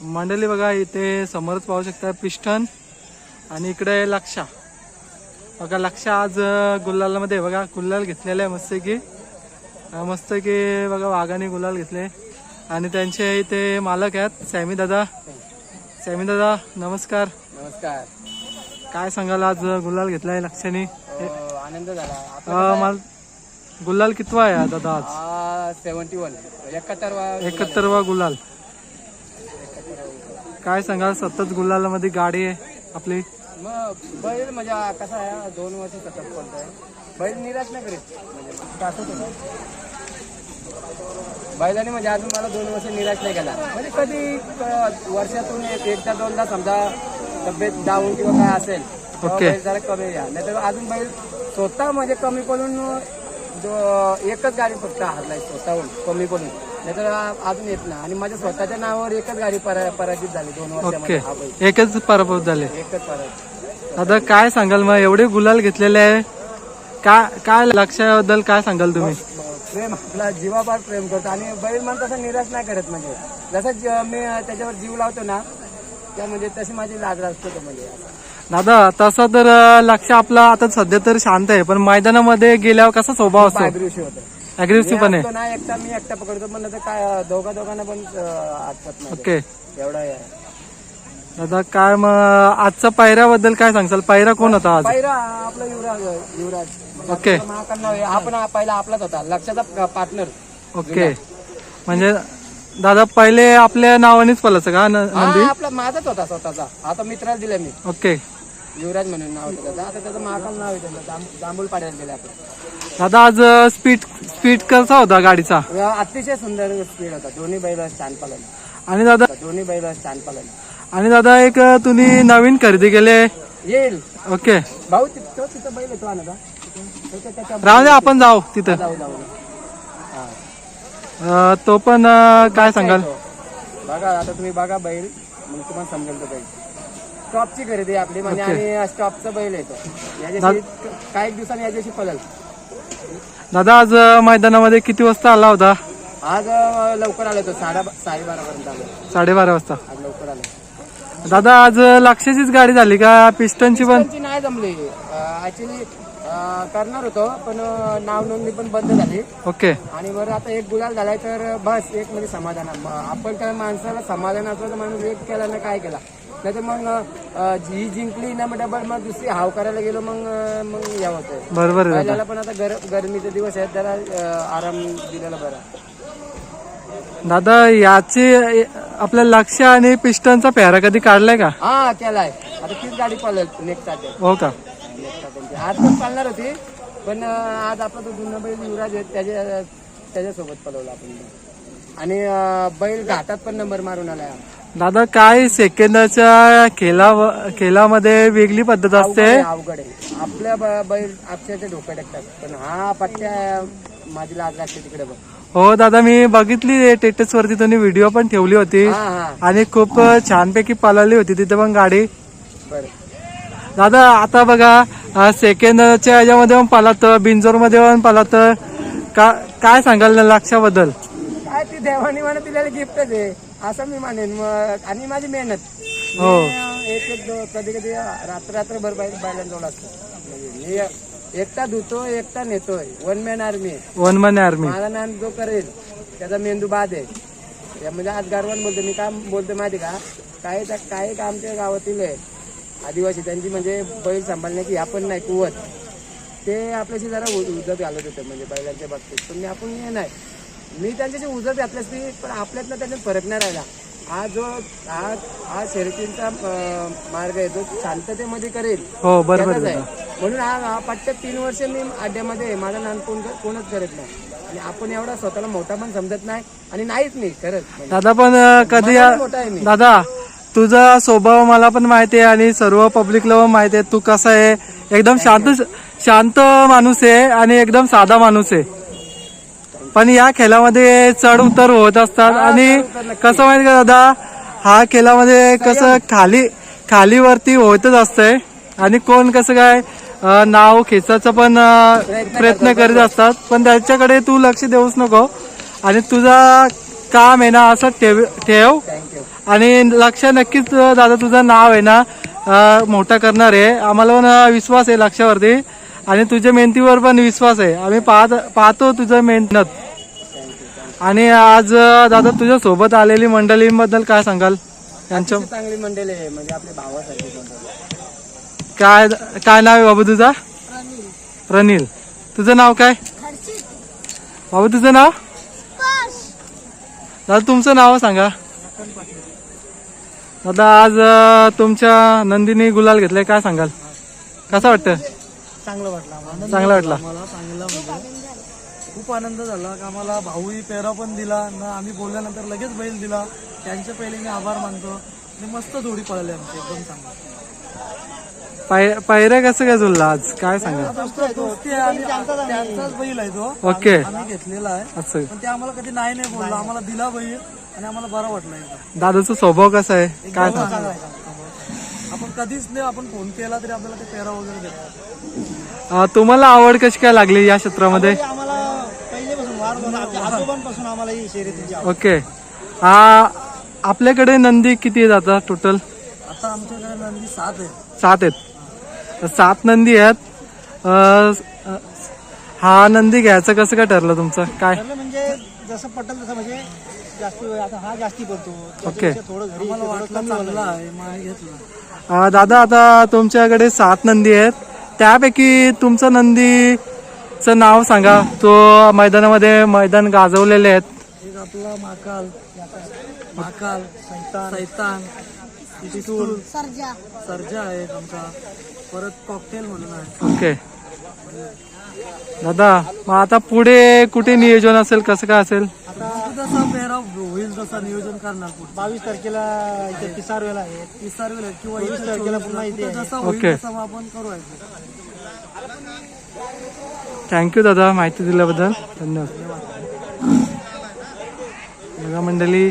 मंडळी बघा इथे समोरच पाहू शकता पिस्टन आणि इकडे लक्षा. बघा लक्षा आज गुलालामध्ये बघा गुलाल घेतलेला आहे मस्त की मस्त की बघा वाघाने गुलाल घेतले. आणि त्यांचे इथे मालक आहेत सॅमी दादा. सॅमी दादा नमस्कार. नमस्कार. काय सांगाल आज गुलाल घेतलाय लक्षाने? अं, आनंद झाला. गुलाल कितवा आहे हा दादा आज? Seventy one. एकाहत्तरवा एकाहत्तरवा गुलाल. काय सांगाल? सतत गुलालामध्ये गाडी आहे आपली. मग बैल म्हणजे कसा आहे? दोन वर्ष सतत पडतोय बैल निराश नाही करीत. म्हणजे बैलाने म्हणजे अजून मला दोन वर्ष निराश नाही केला. म्हणजे कधी क- वर्षातून एक- एकदा दोनदा समजा तब्येत डाऊन किंवा काय असेल तेव्हा ओके. बैल जरा कमी या नाही तर अजून बैल स्वतः म्हणजे कमी पडून जो एकच गाडी फक्त हारलाय स्वतःहून कमी पडून. नाही तर अजून येत नाही. आणि माझ्या स्वतःच्या नावावर एकच गाडी परा- पराजित झाली दोन ओके. वर्षामध्ये हा बैल. एकच पराभव झाले. एकच पराजित दादा काय सांगाल? मग एवढे गुलाल घेतलेले आहे. काय काय लक्षाबद्दल काय सांगाल तुम्ही? प्रेम आपला जीवापार प्रेम करतो. आणि बैल मन तसं निराश नाही करत म्हणजे. जसं ज- मी त्याच्यावर जीव लावतो ना त्या म्हणजे तशी माझी लाज असतो तो म्हणजे. दादा तसा तर अं, लक्ष आपला आता सध्या तर शांत आहे. पण मैदानामध्ये गेल्यावर कसा स्वभाव असतो? पायदृश्य होतं. अग्रेसिव्ह पण. आहे ना एकटा मी एकटा पकडतो. पण तर काय दोघा दोघांना पण नाही ओके. एवढा आहे. दादा काय मग आजचा पायऱ्याबद्दल काय सांगसाल? पायरा कोण होता आज? पायरा आपला युवराज युवराज. म्हणजे ओके. आपलं महाकाल नाव आहे. हा पण हा पहिला आपलाच होता. लक्षाचा पार्टनर. ओके. म्हणजे दादा पहिले आपल्या नावानेच पलायचं का? न- हा नंदी? आपला माझाच होता स्वतःचा. आता मित्राला दिला मी. ओके. युवराज म्हणून नाव होतं त्याचं. आता त्याचं महाकाल नाव आहे जांभ- जांभूळ पाड्याला दिलं आपण दादा आज स्पीड स्पीड कसा होता गाडीचा? अतिशय सुंदर स्पीड होता. दोन्ही बैल छान पालन आणि दादा दोन्ही बैल छान पालन आणि दादा एक तुम्ही नवीन खरेदी केले येईल. ओके. भाऊ ति- तिथं बैल येतो त्याच्या राहू दे आपण जाऊ तिथं. जाऊ जाऊ. तो पण काय सांगाल. बघा आता तुम्ही बघा बैल. मग तुम्हाला समजेल तो बैल. स्टॉपची खरेदी आपली म्हणजे आणि स्टॉपचा बैल येतो याच्याशी काही दिवसांनी याच्याशी पळल. दादा आज मैदानामध्ये किती वाजता आला होता? आज लवकर आलो तो साडे साडेबारा पर्यंत आलो. साडेबारा वाजता. आज लवकर आलो. दादा आज लक्षाचीच गाडी झाली का? पिस्टनची पण? त्यांची नाही जमली. ऍक्च्युली करणार होतो पण अं, नाव नोंदणी पण बंद झाली. ओके. आणि बरं आता एक गुलाल झालाय तर बस एक म्हणजे समाधान. आपण काय माणसाला समाधान असलं तर माणूस एक केला ना काय केला? नाही तर मग जी जिंकली ना मग डबल मग दुसरी हाव करायला गेलो मग मग या होतं. बरोबर आहे दादा. पहिल्याला पण आता गर गरमीचे दिवस आहेत त्याला अं, आराम दिलेला बरा. दादा याची आपल्या लक्ष आणि पिस्टनचा पेहरा कधी काढलाय का? हा केलाय. आता तीच गाडी पळेल नेक्स्ट हो का? आज पण चालणार होती पण अं, आज आपला तो जुना बैल युवराज आहे त्याच्या त्याच्यासोबत पळवला आपण. आणि अं, बैल घाटात पण नंबर मारून आलाय. दादा काय सेकंदाच्या खेळा खेळामध्ये वेगळी पद्धत असते? अवघड आहे, आपल्या ब- बैल टाकतात. पण हा पट्ट्या माझी लाज लागते तिकडे बघ. हो दादा मी बघितली टेटस वरती तुम्ही व्हिडिओ पण ठेवली होती. हा हा. आणि खूप छानपैकी पळाली होती तिथे पण गाडी. बरं. दादा आता बघा अं, सेकंदाच्या याच्यामध्ये पण पालात बिंजोरमध्ये पण पालात का काय सांगाल लक्षाबद्दल? काय ती देवानी दिलेली गिफ्टच आहे. असं मी मानेन मग आणि माझी मेहनत. हो. मी, एक एक कधी कधी रात्र रात्रभर बैल बैलांजवळ असतो. म्हणजे मी एकटा धुतो एकटा नेतोय. One man army one man army माझा नाम जो करेल त्याचा मेंदू बाद आहे. या म्हणजे आज गारवान बोलतो मी काम बोलतो माहिती का? काही त्या- काही का आमच्या गावातील आहे. आदिवासी त्यांची म्हणजे बैल सांभाळण्याची ह्या पण नाही कुवत. ते आपल्याशी जरा उजत घालत होते म्हणजे बैलांच्या बाबतीत. पण मी आपण हे नाही. मी त्यांच्याशी उजत घातली असती पण आपल्यातनं त्याच्यात फरक नाही राहिला. हा जो हा हा शर्यतींचा मार्ग आहे तो शांततेमध्ये करेल हो बरोबर आहे. म्हणून हा हा पट्ट्यात तीन वर्ष मी अड्ड्यामध्ये आहे. माझं लहान कोण कोणच करत नाही. आणि आपण एवढा स्वतःला मोठा पण समजत नाही आणि नाहीच मी खरंच. दादा पण कधी मनाने मोठा आहे मी. दादा तुझा स्वभाव मला पण माहिती आहे आणि सर्व पब्लिकला पण माहिती आहे तू कसा आहे? एकदम शांत शांत माणूस आहे आणि एकदम साधा माणूस आहे. पण या खेळामध्ये चढ उतर होत असतात. आणि कसं माहिती का दादा? हा खेळामध्ये कसं खाली खाली वरती होतच असतंय. आणि कोण कसं काय नाव खेचायचं पण प्रयत्न करीत असतात. पण त्याच्याकडे तू लक्ष देऊच नको. आणि तुझा काम आहे ना असं ठेव ठेव. आणि लक्ष नक्कीच दादा तुझं नाव आहे ना मोठा करणार आहे. आम्हाला पण विश्वास आहे लक्षावरती. आणि तुझ्या मेहनतीवर पण विश्वास आहे. आम्ही पाहत पाहतो तुझं मेहनत. आणि आज दादा तुझ्या सोबत आलेली मंडळींबद्दल काय सांगाल? यांच्या चांगली मंडळी आहे म्हणजे आपले भावासारखी मंडळी काय काय नाव आहे बाबू तुझा? प्रनिल. तुझं नाव काय? बाबू तुझं नाव? दादा तुमचं नाव सांगा. दादा आज तुमच्या नंदिनी गुलाल घेतलाय काय सांगाल? कसं वाटतं? चांगलं वाटलं चांगला वाटला. खूप आनंद झाला. का आम्हाला भाऊही पेरा पण दिला. ना आम्ही बोलल्यानंतर लगेच बैल दिला. त्यांचे पहिले मी आभार मानतो. आणि मस्त जोडी पळाली आमची. एकदम चांगली. पाय पायऱ्या कसं काय जुळला आज? काय सांगा? दोस्त- आहे आणि त्यांचाच बैल आहे तो. ओके. आम्ही घेतलेला आहे. असं. पण ते आम्हाला कधी नाही नाही बोलला. आम्हाला दिला बैल आणि आम्हाला बरं वाटलं एकदम. दादाचा स्वभाव कसा आहे? काय एकदम सांग? चांगला आहे. आमचा. आपण कधीच नाही आपण फोन केला तरी आपल्याला ते पेरा वगैरे देतात. तुम्हाला आवड कशी काय लागली या क्षेत्रामध्ये? आजोबांपासून आम्हाला ही शर्यतीची ओके. हा आपल्याकडे नंदी किती आहेत आता टोटल आता आमच्याकडे नंदी सात आहे सात आहेत. तर सात नंदी आहेत. अं, अं, हा नंदी घ्यायचं कसं काय ठरलं तुमचं? काय? ठरलं म्हणजे जसं पटेल तसं म्हणजे जास्ती आता हा जास्ती करतो ओके. थोडं घरी मला वाटलं चांगला आहे. मग घेतलं. अं, दादा आता तुमच्याकडे सात नंदी आहेत. त्यापैकी तुमचं नंदीचं नाव सांगा. तो मैदानामध्ये मैदान गाजवलेले आहेत. एक आपला महाकाल महाकाल सैतान. सैतान पिस्तूल सर्जा. सर्जा आहे एक आमचा. परत कॉकटेल म्हणून आहे. ओके. दादा मग आता पुढे कुठे नियोजन असेल? कसं काय असेल? आता जसा होईल तसा नियोजन करणार बावीस तारखेला इथे आहे. किंवा वीस तारखेला पुन्हा इथे जसा. होईल तसा आपण करू आहे थँक्यू दादा माहिती दिल्याबद्दल. धन्यवाद. बघा मंडळी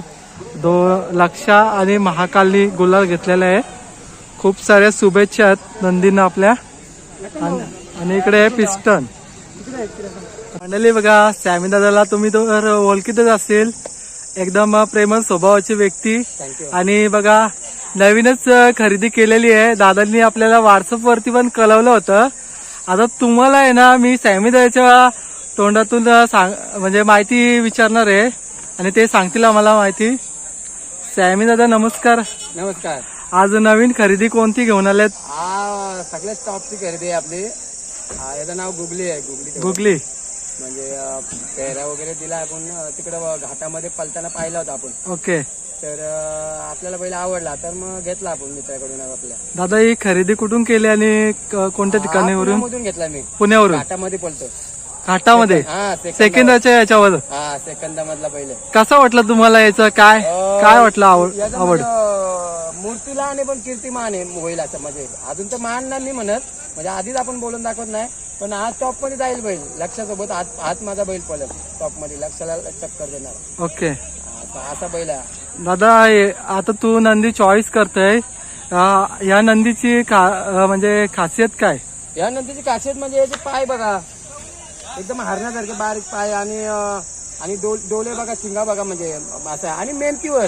दो लक्षा आणि महाकाली गुलाल घेतलेला आहे. खूप साऱ्या शुभेच्छा आहेत नंदीनं आपल्या. आणि इकडे आहे पिस्टन. मंडळी बघा सॅमी दादाला तुम्ही तर ओळखीतच असतील एकदम प्रेमळ स्वभावाची व्यक्ती. आणि बघा नवीनच खरेदी केलेली आहे. दादांनी आपल्याला व्हॉट्सअप वरती पण कळवलं होतं. आता तुम्हाला आहे ना मी सॅमी दादाच्या तोंडातून सांग म्हणजे माहिती विचारणार आहे. आणि ते सांगतील आम्हाला माहिती. सॅमी दादा नमस्कार. नमस्कार. आज नवीन खरेदी कोणती घेऊन आल्यात हा सगळ्यात टॉपची खरेदी आहे आपली. याचं नाव गुगली आहे गुगली. गुगली. म्हणजे पेहरा वगैरे दिला आपण तिकडं घाटामध्ये पलताना पाहिला होता आपण. ओके. तर आपल्याला पहिला आवडला तर मग घेतला आपण मित्राकडून आपल्या. दादा ही खरेदी कुठून केली आणि क- कोणत्या ठिकाणीवरून? मधून घेतला मी. पुण्यावरून? घाटामध्ये पळतो घाटामध्ये? हा सेकंद सेकंदाच्या याच्यावर? हा सेकंदा मधला पहिले. कसं वाटलं तुम्हाला याचं? काय काय वाटलं आवड याचं आवड? म्हणजे, अं, मूर्तीला आणि पण कीर्तिमान आहे होईल असं म्हणजे. अजून तर मान नाही म्हणत. म्हणजे आधीच आपण बोलून दाखवत नाही. पण आज टॉपमध्ये जाईल बैल. लक्षासोबत हात हात माझा बैल पळत टॉपमध्ये लक्षाला टक्कर देणार. ओके. असा बैल आहे. दादा आता तू नंदी चॉईस करतोय. या नंदीची खा म्हणजे खासियत काय? या नंतरची खासियत म्हणजे याचे पाय बघा. एकदम हरण्यासारखे बारीक पाय आणि आणि डोल डोले बघा शिंगा बघा म्हणजे असं. आणि मेहनतीवर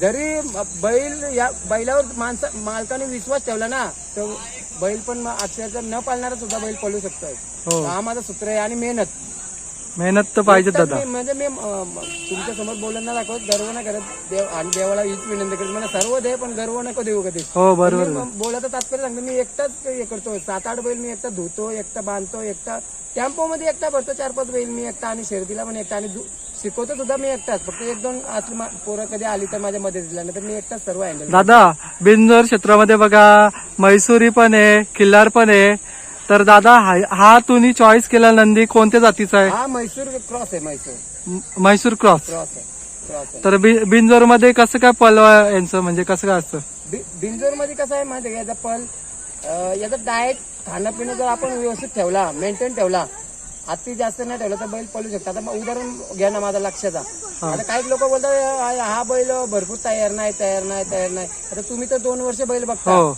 जरी बैल या बैलावर माणसा मालकाने विश्वास ठेवला ना तर बैल पण अक्षरशः न पाळणारा सुद्धा बैल पळू शकतोय. हो. हा माझा सूत्र आहे आणि मेहनत. मेहनत तर पाहिजे दादा. मी- म्हणजे मी तुमच्यासमोर नाही दाखवत गर्व नाही करत देव आणि देवाला हीच विनंती करत. मला सर्व दे पण गर्व नको देऊ कधी हो बरोबर मी बोलायचं तात्पर्य सांगतो मी एकटाच हे करतो. सात आठ बैल मी एकटा धुतो एकटा बांधतो एकटा टेम्पो मध्ये एकटा भरतो चार पाच बैल मी एकटा आणि शर्दीला पण एकटा आणि दु- शिकवतो सुद्धा मी एकटाच. फक्त एक दोन असली मा- पोरं कधी आली तर माझ्या मध्ये दिला नाही तर मी एकटाच सर्व हँडल दादा बिंजोर क्षेत्रामध्ये बघा मैसुरी पण आहे किल्लार पण आहे. तर दादा हा- हा तुम्ही चॉईस केला नंदी कोणत्या जातीचा आहे? हा म्हैसूर क्रॉस आहे म्हैसूर. म- म्हैसूर क्रॉस क्रॉस आहे क्रॉस आहे. तर बिंजोरमध्ये कसं काय पलवा यांचं म्हणजे कसं काय असतं? बिंजोरमध्ये कसं आहे माहिती आहे का? याचा पल अं, याचा डाएट खाणं पिणं जर आपण व्यवस्थित ठेवला मेंटेन ठेवला अति जास्त नाही ठेवला तर बैल पळू शकतो आता मग उदाहरण घ्या ना माझा लक्षाचा आता काही लोक बोलतात "अं, हा बैल भरपूर तयार नाही तयार नाही तयार नाही. आता तुम्ही तर दोन वर्ष बैल बघता. हो.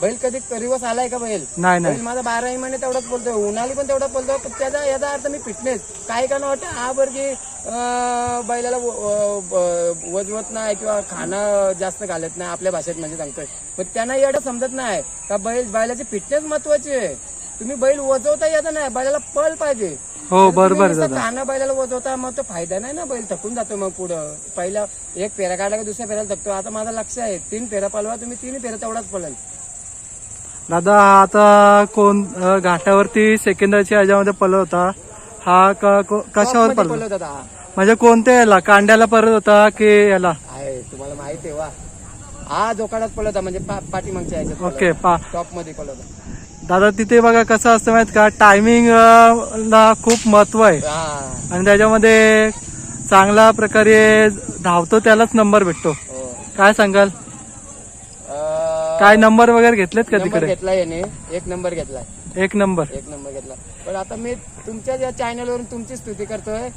बैल कधी रिवर्स आलाय का बैल? नाही नाही. बैल माझा बाराही महिने तेवढाच बोलतोय उन्हाळी पण तेवढा बोलतोय पण त्याचा याचा अर्थ मी फिटनेस काही का वाटतं हा बरं की अं, बैलाला व- वजवत नाही किंवा खाणं जास्त घालत नाही आपल्या भाषेत म्हणजे सांगतोय. पण त्यांना एवढं समजत नाही का बैल बैलाची फिटनेस महत्वाची आहे. तुम्ही बैल वजवता येत नाही बैलाला पळ पाहिजे. हो बरोबर दादा. खाणं बैलाला वजवता मग तो फायदा नाही ना बैल थकून जातो मग पुढं. पहिला एक फेरा काढला की दुसऱ्या फेऱ्याला थकतो. आता माझं लक्ष आहे तीन फेरा पळवा तुम्ही तीन फेरा तेवढाच पळेल. दादा आता कोण अं, घाटावरती सेकंदाच्या ह्याच्यामध्ये पलत होता. हा क- को- कशावर पळवत होता. म्हणजे कोणत्या याला कांड्याला परत होता की याला आहे तुम्हाला माहिती आहे वा. हा जोकाडात पळत होता म्हणजे पा- पाठीमागच्या ह्याच्यात ओके पा टॉपमध्ये पळत होता. दादा तिथे बघा कसं असतं माहीत का? टायमिंग ला खूप महत्त्व आहे. हा. आणि त्याच्यामध्ये चांगल्या प्रकारे धावतो त्यालाच नंबर भेटतो. हो. काय सांगाल? काय नंबर वगैरे घेतलेत का नंबर तिकडे? घेतला याने. एक नंबर घेतलाय. एक नंबर एक नंबर घेतला पण आता मी तुमच्या या चॅनलवरून तुमची स्तुती करतोय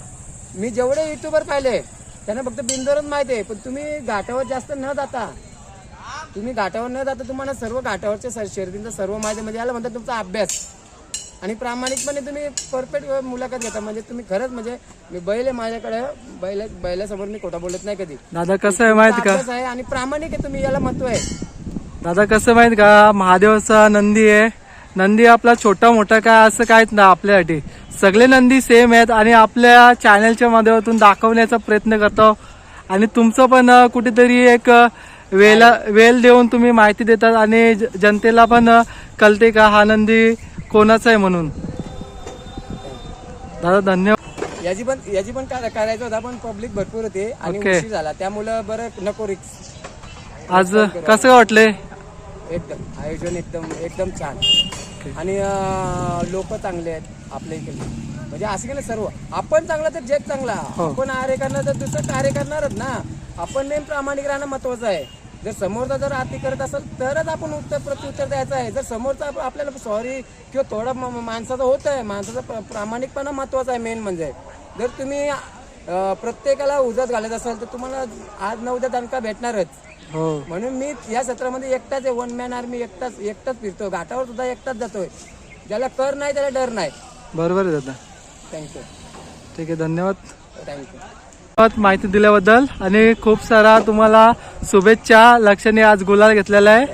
मी जेवढे युट्यूबर पाहिले त्यांना फक्त बिंदोरच माहिती आहे. पण तुम्ही घाटावर जास्त न जाता तुम्ही घाटावर न जाता तुम्हाला सर्व घाटावरच्या सर- शर्यतींचा सर्व माहिती म्हणजे याला म्हणतात तुमचा अभ्यास. आणि प्रामाणिकपणे तुम्ही परफेक्ट मुलाखत घेता. म्हणजे तुम्ही खरंच म्हणजे मी बैल आहे माझ्याकडे. बैल बैलासमोर मी खोटा बोलत नाही कधी. दादा कसं आहे माहीत का? अभ्यास आहे आणि प्रामाणिक आहे तुम्ही याला महत्त्व आहे दादा कसं माहीत का? महादेवचा नंदी आहे. नंदी आपला छोटा मोठा काय असं काहीच ना आपल्यासाठी. सगळे नंदी सेम आहेत आणि आपल्या चॅनलच्या माध्यमातून दाखवण्याचा प्रयत्न करतो. आणि तुमचं पण कुठेतरी एक वेला वेल देऊन तुम्ही माहिती देतात आणि जनतेला पण कळते का हा नंदी कोणाचा आहे म्हणून. दादा धन्यवाद. याची पण याची पण काय- करायचं होता पण पब्लिक भरपूर होते आणि. उशीर झाला. त्यामुळं बरं नको रिक्स आज कसं वाटले एकदम आयोजन एकदम एकदम छान. आणि लोक चांगले आहेत आपल्या इकडे म्हणजे असं केलं सर्व. आपण चांगला तर जग चांगला. हो. आपण कार्य करणार तर दुसरं कार्य करणारच ना. आपण नेम प्रामाणिक राहणं महत्वाचं आहे. जर समोरचा जर आती करत असेल तरच आपण उत्तर प्रत्युत्तर द्यायचं आहे. जर समोरचा आप- आपल्याला सॉरी किंवा थोडा माणसाचा होत आहे माणसाचा प्र- प्रामाणिकपणा महत्त्वाचा आहे मेन म्हणजे. जर तुम्ही प्रत्येकाला उजत घालत असाल तर तुम्हाला आज न उद्या दणका भेटणारच. हो. म्हणून मी या सत्रामध्ये एकटाच आहे वन मॅन आर्मी एकटाच एकटाच फिरतो घाटावर सुद्धा एकटाच जातोय. ज्याला कर नाही त्याला डर नाही. बरोबर आहे दादा. थँक्यू ठीक आहे धन्यवाद. थँक्यू माहिती दिल्याबद्दल. आणि खूप सारा तुम्हाला शुभेच्छा. लक्षाने आज गुलाल घेतलेला आहे.